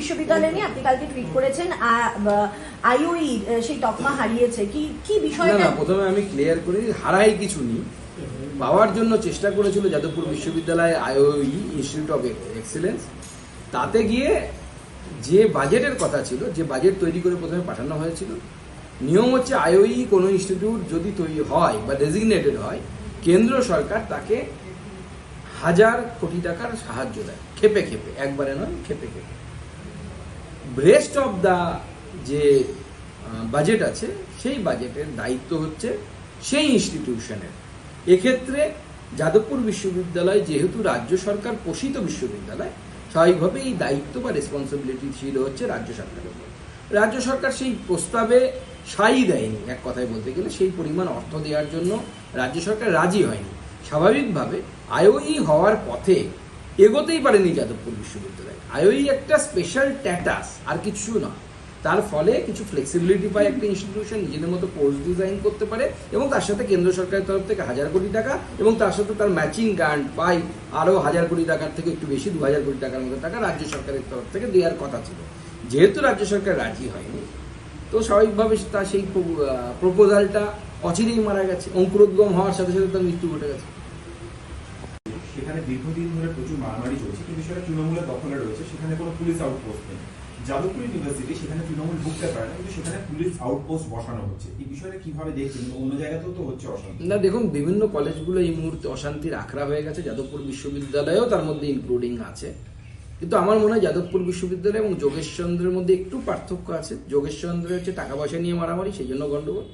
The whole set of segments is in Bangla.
বিশ্ববিদ্যালয় নিয়ে আপনি কালকে করেছেন আইওই সেই তকমা হারিয়েছে। কি কি বিষয়টা? প্রথমে আমি ক্লিয়ার করি, হারাই কিছু নেই। পাওয়ার জন্য চেষ্টা করেছিল যাদবপুর বিশ্ববিদ্যালয় আইওই ইনস্টিটিউট অফ এক্সেলেন্স তাতে গিয়ে যে বাজেটের কথা ছিল, যে বাজেট তৈরি করে প্রথমে পাঠানো হয়েছিল, নিয়ম হচ্ছে আইওই কোনো ইনস্টিটিউট যদি তৈরি হয় বা ডেজিগনেটেড হয়, কেন্দ্র সরকার তাকে হাজার কোটি টাকার সাহায্য দেয়, খেপে খেপে, একবারে নয়, খেপে খেপে। ব্রেস্ট অফ দ্য যে বাজেট আছে, সেই বাজেটের দায়িত্ব হচ্ছে সেই ইনস্টিটিউশনের এক্ষেত্রে যাদবপুর বিশ্ববিদ্যালয় যেহেতু রাজ্য সরকার পোষিত বিশ্ববিদ্যালয় স্বাভাবিকভাবে এই দায়িত্ব বা রেসপন্সিবিলিটি ছিল হচ্ছে রাজ্য সরকারের উপর। রাজ্য সরকার সেই প্রস্তাবে সাই দেয়নি, এক কথায় বলতে গেলে সেই পরিমাণ অর্থ দেওয়ার জন্য রাজ্য সরকার রাজি হয়নি। স্বাভাবিকভাবে আইওই হওয়ার পথে এগোতেই পারেনি যাদবপুর বিশ্ববিদ্যালয়। আইওই একটা স্পেশাল ট্যাটাস আর কিছু না। তার ফলে কিছু ফ্লেক্সিবিলিটি পায় একটা ইনস্টিটিউশন নিজেদের মতো কোর্স ডিজাইন করতে পারে, এবং তার সাথে কেন্দ্র সরকারের তরফ থেকে হাজার কোটি টাকা, এবং তার সাথে তার ম্যাচিং গ্রান্ট পাই আরও হাজার কোটি টাকার থেকে একটু বেশি দু হাজার কোটি টাকার মতো টাকা রাজ্য সরকারের তরফ থেকে দেওয়ার কথা ছিল। যেহেতু রাজ্য সরকার রাজি হয়নি, তো স্বাভাবিকভাবে তার সেই প্রপোজালটা অচিরেই মারা গেছে। অঙ্কুরোদ্গম হওয়ার সাথে সাথে তার মৃত্যু ঘটে গেছে। সেখানে দীর্ঘদিন ধরে প্রচুর মারামারি চলছে কিন্তু সেটা তৃণমূলের দখলে রয়েছে। সেখানে কোনো পুলিশ আউটপোস্ট নেই। যাদবপুর ইউনিভার্সিটি সেখানে তৃণমূল ঢুকতে পারে না, কিন্তু সেখানে পুলিশ আউটপোস্ট বসানো হচ্ছে। এই বিষয়টা কীভাবে দেখছেন? অন্য জায়গাতেও তো হচ্ছে অশান্তি। না, দেখুন, বিভিন্ন কলেজগুলো এই মুহূর্তে অশান্তির আখড়া হয়ে গেছে। যাদবপুর বিশ্ববিদ্যালয়েও তার মধ্যে ইনক্লুডিং আছে। কিন্তু আমার মনে হয় যাদবপুর বিশ্ববিদ্যালয় এবং যোগেশচন্দ্রের মধ্যে একটু পার্থক্য আছে। যোগেশচন্দ্রের হচ্ছে টাকা পয়সা নিয়ে মারামারি, সেই জন্য গন্ডগোল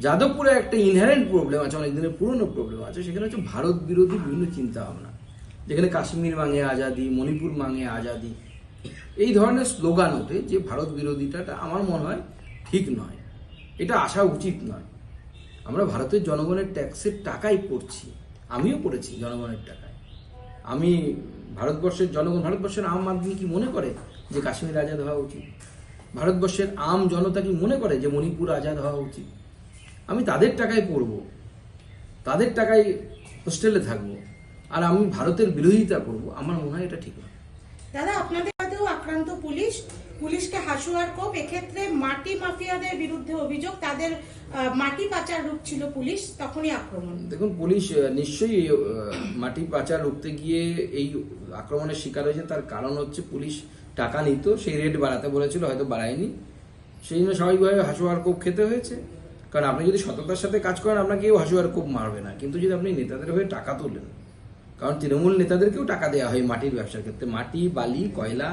যাদবপুরে একটা ইনহারেন্ট প্রবলেম আছে, অনেক দিনের পুরনো প্রবলেম আছে, সেখানে হচ্ছে ভারত বিরোধী বিভিন্ন চিন্তা ভাবনা যেখানে কাশ্মীর মাঙে আজাদি, মণিপুর মাঙে আজাদি। এই ধরনের স্লোগান ওঠে যে ভারত বিরোধিতাটা আমার মনে হয় ঠিক নয়। এটা আসা উচিত নয়। আমরা ভারতের জনগণের ট্যাক্সের টাকাই পড়ছি। আমিও পড়েছি জনগণের টাকায়। আমি ভারতবর্ষের জনগণ, ভারতবর্ষের আম আদমি কি মনে করে যে কাশ্মীর আজাদ হওয়া উচিত? ভারতবর্ষের আম জনতা কি মনে করে যে মণিপুর আজাদ হওয়া উচিত? আমি তাদের টাকায় পড়ব তাদের টাকায় হোস্টেলে থাকব আর আমি ভারতের বিরোধিতা করব আমার মনে হয় এটা ঠিক না। দাদা আপনাদের হাতেও আক্রান্ত পুলিশ পুলিশকে হাসুয়ার কোপ এক্ষেত্রে মাটি মাফিয়াদের বিরুদ্ধে অভিযোগ তাদের মাটি পাচার রূপ ছিল পুলিশ তখনই আক্রমণ। দেখুন পুলিশ নিশ্চয়ই মাটি পাচার রুখতে গিয়ে এই আক্রমণের শিকার হয়েছে তার কারণ হচ্ছে পুলিশ টাকা নিত সেই রেট বাড়াতে বলেছিল হয়তো বাড়ায়নি। সেই জন্য স্বাভাবিকভাবে হাসুয়ার কোপ খেতে হয়েছে। কারণ আপনি যদি সততার সাথে কাজ করেন আপনাকে কেউ হাসু আর খুব মারবে না। কিন্তু যদি আপনি নেতাদের হয়ে টাকা তোলেন কারণ তৃণমূল নেতাদেরকেও টাকা দেওয়া হয় মাটির ব্যবসার ক্ষেত্রে। মাটি বালি কয়লা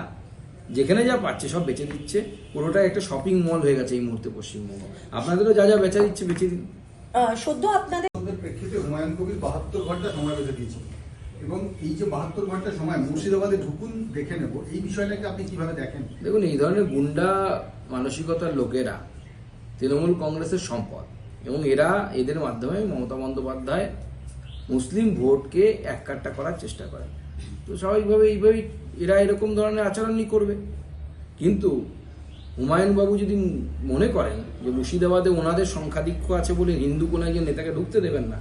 যেখানে যা পাচ্ছে সব বেচে দিচ্ছে। পুরোটাই একটা শপিং মল হয়ে গেছে এই মুহূর্তে পশ্চিমবঙ্গ। আপনাদেরও যা যা বেচা দিচ্ছে বেচে দিন সদ্য আপনাদের প্রেক্ষিতে হুমায়ুন কবির বাহাত্তর ঘণ্টা সময় বেঁধে দিয়েছে এবং এই যে বাহাত্তর ঘণ্টা সময় মুর্শিদাবাদে ঢুকুন দেখে নেব। এই বিষয়টাকে আপনি কীভাবে দেখেন? দেখুন এই ধরনের গুন্ডা মানসিকতার লোকেরা তৃণমূল কংগ্রেসের সম্পদ। এবং এরা এদের মাধ্যমে মমতা বন্দ্যোপাধ্যায় মুসলিম ভোটকে এককাট্টা করার চেষ্টা করে। তো স্বাভাবিকভাবে এইভাবেই এরা এরকম ধরনের আচরণই করবে। কিন্তু হুমায়ুনবাবু যদি মনে করেন যে মুর্শিদাবাদে ওনাদের সংখ্যাধিক্য আছে বলে হিন্দু কোনো একজন নেতাকে ঢুকতে দেবেন না,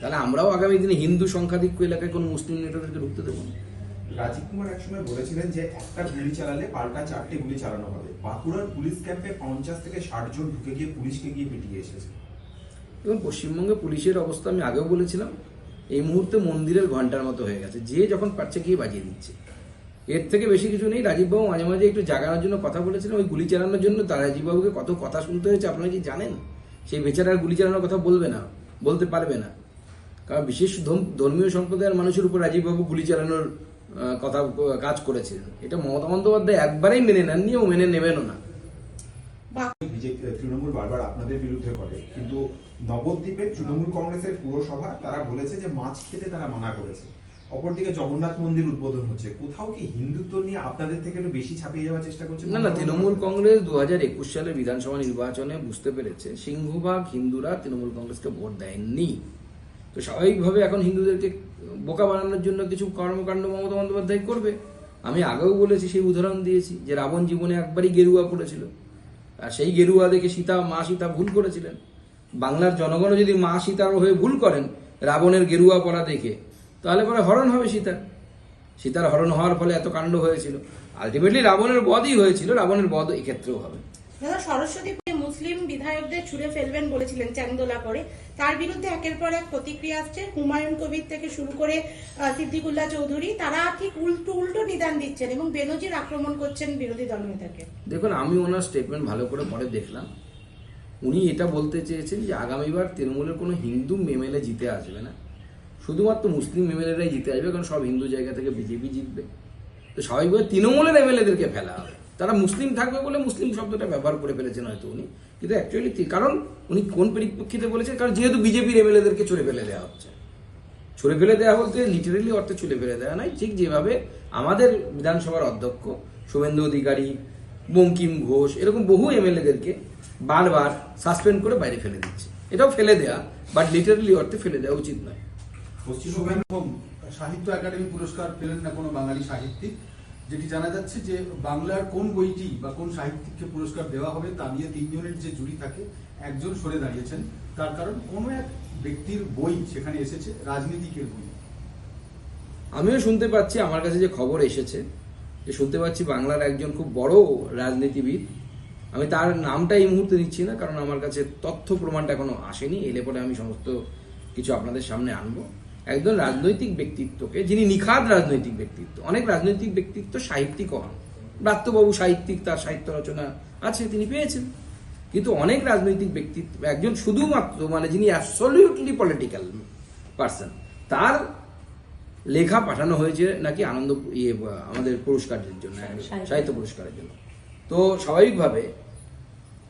তাহলে আমরাও আগামী দিনে হিন্দু সংখ্যাধিক্য এলাকায় কোনো মুসলিম নেতাদেরকে ঢুকতে দেবো না। রাজীব কুমার একসময় বলেছিলেন যে, একটা গুলি চালালে পাল্টা চারটে গুলি চালানো হবে। বাঁকুড়ার পুলিশ ক্যাম্পে পঞ্চাশ থেকে ষাট জন ঢুকে গিয়ে পুলিশকে গিয়ে পিটিয়ে এসেছে। এবং পশ্চিমবঙ্গে পুলিশের অবস্থা আমি আগেও বলেছিলাম, এই মুহূর্তে মন্দিরের ঘণ্টার মতো হয়ে গেছে। যে যখন পারছে গিয়ে বাজিয়ে দিচ্ছে। এর থেকে বেশি কিছু নেই। রাজীববাবু মাঝে মাঝে একটু জাগানোর জন্য কথা বলেছিলেন। ওই গুলি চালানোর জন্য তার রাজীববাবুকে কত কথা শুনতে হয়েছে আপনারা কি জানেন? সেই বেচারার গুলি চালানোর কথা বলবে না, বলতে পারবে না। কারণ বিশেষ ধর্ম- ধর্মীয় সম্প্রদায়ের মানুষের উপর রাজীববাবু গুলি চালানোর কথা কাজ করেছিলেন। এটা মমতা বন্দ্যোপাধ্যায় একবারেই মেনে নেননি ও মেনে নেবেনও না। তৃণমূল বারবার আপনাদের বিরুদ্ধে করে। কিন্তু নবদ্বীপে তৃণমূল কংগ্রেসের পুরসভা তারা বলেছে যে মাছ খেতে তারা মানা করেছে। অপরদিকে জগন্নাথ মন্দির উদ্বোধন হচ্ছে। কোথাও কি হিন্দুত্ব নিয়ে আপনাদের থেকে একটু বেশি ছাপিয়ে যাওয়ার চেষ্টা করছে না না তৃণমূল কংগ্রেস দু হাজার একুশ সালের বিধানসভা নির্বাচনে বুঝতে পেরেছে সিংহভাগ হিন্দুরা তৃণমূল কংগ্রেসকে ভোট দেয়নি। তো স্বাভাবিকভাবে এখন হিন্দুদেরকে বোকা বানানোর জন্য কিছু কর্মকাণ্ড মমতা বন্দ্যোপাধ্যায় করবে? আমি আগেও বলেছি, সেই উদাহরণ দিয়েছি যে রাবণ জীবনে একবারই গেরুয়া পড়েছিল। আর সেই গেরুয়া দেখে সীতা, মা সীতা ভুল করেছিলেন। বাংলার জনগণও যদি মা সীতার হয়ে ভুল করেন, রাবণের গেরুয়া পড়া দেখে, তাহলে পরে হরণ হবে সীতা সীতার হরণ হওয়ার ফলে এত কাণ্ড হয়েছিল। আলটিমেটলি রাবণের বধই হয়েছিল, রাবণের বধ এক্ষেত্রেও হবে। সরস্বতী মুসলিম বিধায়কদের ছুড়ে ফেলবেন বলেছিলেন চ্যাংদোলা করে। তার বিরুদ্ধে একের পর এক প্রতিক্রিয়া আসছে। হুমায়ুন কবির থেকে শুরু করে সিদ্দিকুল্লাহ চৌধুরী, তারা ঠিক উল্টো উল্টো নিদান দিচ্ছেন এবং বেনজির আক্রমণ করছেন বিরোধী দলনেতাকে দেখুন, আমি ওনার স্টেটমেন্ট ভালো করে পরে দেখলাম। উনি এটা বলতে চেয়েছেন যে আগামীবার তৃণমূলের কোনো হিন্দু এমএলএ জিতে আসবে না। শুধুমাত্র মুসলিম এমএলএরাই জিতে আসবে, কারণ সব হিন্দু জায়গা থেকে বিজেপি জিতবে। তো স্বাভাবিকভাবে তৃণমূলের এমএলএদেরকে ফেলা হবে। তারা মুসলিম থাকবে বলে মুসলিম শব্দটা ব্যবহার করে ফেলেছেন হয়তো উনি। কিন্তু অ্যাকচুয়ালি কি কারণ উনি কোন পরিপ্রেক্ষিতে বলেছেন? কারণ যেহেতু বিজেপির এমএলএদেরকে ছুড়ে ফেলে দেওয়া হচ্ছে। ছুড়ে ফেলে দেওয়া বলতে লিটারেলি অর্থে ছুড়ে ফেলে দেওয়া নয় ঠিক যেভাবে আমাদের বিধানসভার অধ্যক্ষ শুভেন্দু অধিকারী, বঙ্কিম ঘোষ, এরকম বহু এমএলএদেরকে বারবার সাসপেন্ড করে বাইরে ফেলে দিচ্ছে। এটাও ফেলে দেওয়া বাট লিটারেলি অর্থে ফেলে দেওয়া উচিত নয়। সাহিত্য একাডেমি পুরস্কার পেলেন না কোনো বাঙালি সাহিত্যিক? যেটি জানা যাচ্ছে যে বাংলার কোন বইটি বা কোন সাহিত্যিককে পুরস্কার দেওয়া হবে তা নিয়ে তিনজনের যে জুরি থাকে, একজন সরে দাঁড়িয়েছেন। তার কারণ কোনো এক ব্যক্তির বই সেখানে এসেছে, রাজনীতিকের বই। আমিও শুনতে পাচ্ছি, আমার কাছে যে খবর এসেছে, যে শুনতে পাচ্ছি বাংলার একজন খুব বড় রাজনীতিবিদ। আমি তার নামটা এই মুহূর্তে নিচ্ছি না, কারণ আমার কাছে তথ্য প্রমাণটা এখনও আসেনি। এলে পরে আমি সমস্ত কিছু আপনাদের সামনে আনব। একজন রাজনৈতিক ব্যক্তিত্বকে যিনি নিখাদ রাজনৈতিক ব্যক্তিত্ব অনেক রাজনৈতিক ব্যক্তিত্ব সাহিত্যিক হন ব্রাত্যবাবু সাহিত্যিক তার সাহিত্য রচনা আছে তিনি পেয়েছেন কিন্তু অনেক রাজনৈতিক ব্যক্তিত্ব একজন শুধুমাত্র মানে যিনি অ্যাবসলিউটলি পলিটিক্যাল পার্সন তার লেখা পাঠানো হয়েছে নাকি আনন্দ ইয়ে আমাদের পুরস্কারের জন্য সাহিত্য। পুরস্কারের জন্য তো স্বাভাবিকভাবে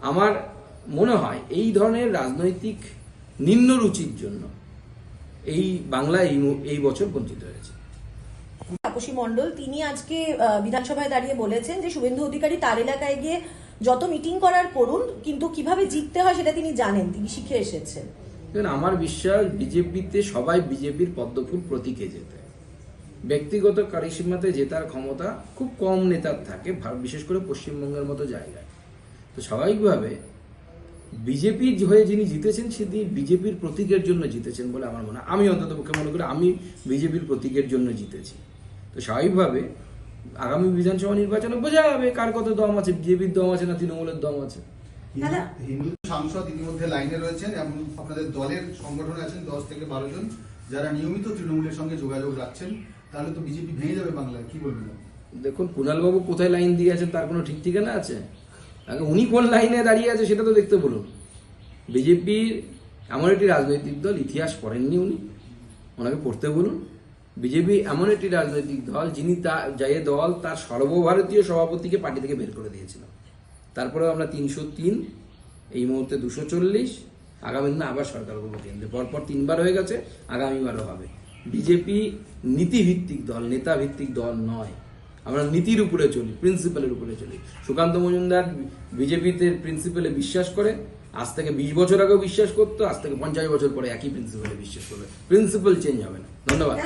আমার মনে হয় এই ধরনের রাজনৈতিক নিম্নরুচির জন্য এই বাংলা এই বছর বঞ্চিত হয়েছে। তাপসী মণ্ডল তিনি আজকে বিধানসভায় দাঁড়িয়ে বলেছেন যে শুভেন্দু অধিকারী তার এলাকায় গিয়ে যত মিটিং করার করুন কিন্তু কীভাবে জিততে হয় সেটা তিনি জানেন তিনি শিখে এসেছেন। আমার বিশ্বাস বিজেপিতে সবাই বিজেপির পদ্মফুল প্রতীকে যেতে ব্যক্তিগত কারিসীমাতে জেতার ক্ষমতা খুব কম নেতার থাকে বিশেষ করে পশ্চিমবঙ্গের মতো জায়গায়। তো স্বাভাবিকভাবে বিজেপির হয়ে যিনি জিতেছেন তিনি বিজেপির প্রতীকের জন্য জিতেছেন বলে আমার মনে হয়। আমি অন্তত পক্ষে মনে করি আমি বিজেপির প্রতীকের জন্য জিতেছি। তো স্বাভাবিকভাবে আগামী বিধানসভা নির্বাচনে বোঝা যাবে কার কত দম আছে বিজেপির দম আছে না তৃণমূলের দম আছে। হিন্দু সাংসদ ইতিমধ্যে লাইনে রয়েছেন এবং আপনাদের দলের সংগঠনে আছেন দশ থেকে বারো জন। যারা নিয়মিত তৃণমূলের সঙ্গে যোগাযোগ রাখছেন তাহলে তো বিজেপি ভেঙে যাবে বাংলায়। কি বলবেন দেখুন কুণালবাবু কোথায় লাইন দিয়ে আছেন তার কোনো ঠিক ঠিকানা আছে? উনি কোন লাইনে দাঁড়িয়ে আছে সেটা তো দেখতে বলুন। বিজেপির এমন একটি রাজনৈতিক দল, ইতিহাস পড়েননি উনি। ওনাকে পড়তে বলুন। বিজেপি এমন একটি রাজনৈতিক দল, যিনি তা, যে দল তার সর্বভারতীয় সভাপতিকে পার্টি থেকে বের করে দিয়েছিল। তারপরেও আমরা তিনশো তিন, এই মুহূর্তে দুশো চল্লিশ, আগামী দিনে আবার সরকার করব কেন্দ্রে। পরপর তিনবার হয়ে গেছে আগামীবারও হবে। বিজেপি নীতিভিত্তিক দল নেতা ভিত্তিক দল নয়। আমরা নীতির উপরে চলি প্রিন্সিপালের উপরে চলি। সুকান্ত মজুমদার বিজেপিতে প্রিন্সিপালে বিশ্বাস করে, আজ থেকে বিশ বছর আগেও বিশ্বাস করতো, আজ থেকে পঞ্চাশ বছর পরে একই প্রিন্সিপালে বিশ্বাস করবে। প্রিন্সিপাল চেঞ্জ হবে না। ধন্যবাদ।